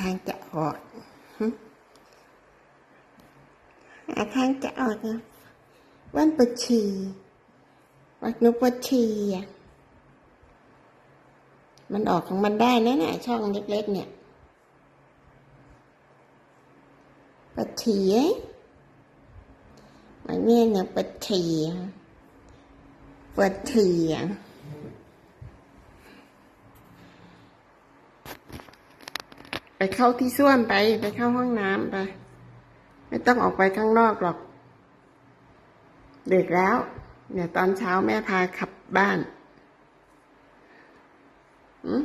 ทางจะออกหาทางจะออกนะวันปวดฉี่วัดนุปวดฉี่อะมันออกของมันได้นะเนี่ยช่องเล็กๆ เนี่ยปวดฉี่เอ้ยมันเนี่ยเนี่ยปวดฉี่ปวดฉี่อะ ไปเข้าที่ส้วมไป ไปเข้าห้องน้ำไป ไม่ต้องออกไปข้างนอกหรอก เดึกแล้ว เนี่ยตอนเช้าแม่พาขับบ้านอืม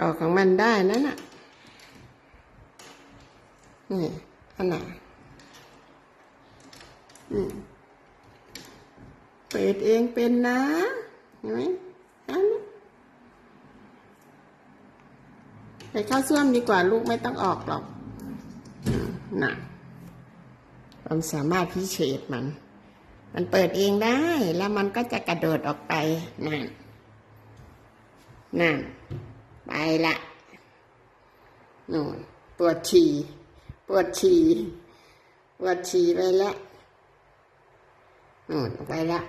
ออกของมันได้นั่นน่ะ นี่อันไหนอืม เปิดเองเป็นนะเห็นไหมอันไปเข้าส้วมดีกว่าลูกไม่ต้องออกหรอกอืมน่ะความสามารถพิเศษมัน มันเปิดเองได้แล้วมันก็จะกระโดดออกไปนั่นนั่นไปละนู่นปวดฉี่ปวดฉี่ปวดฉี่ไปล้วนู่นไปละ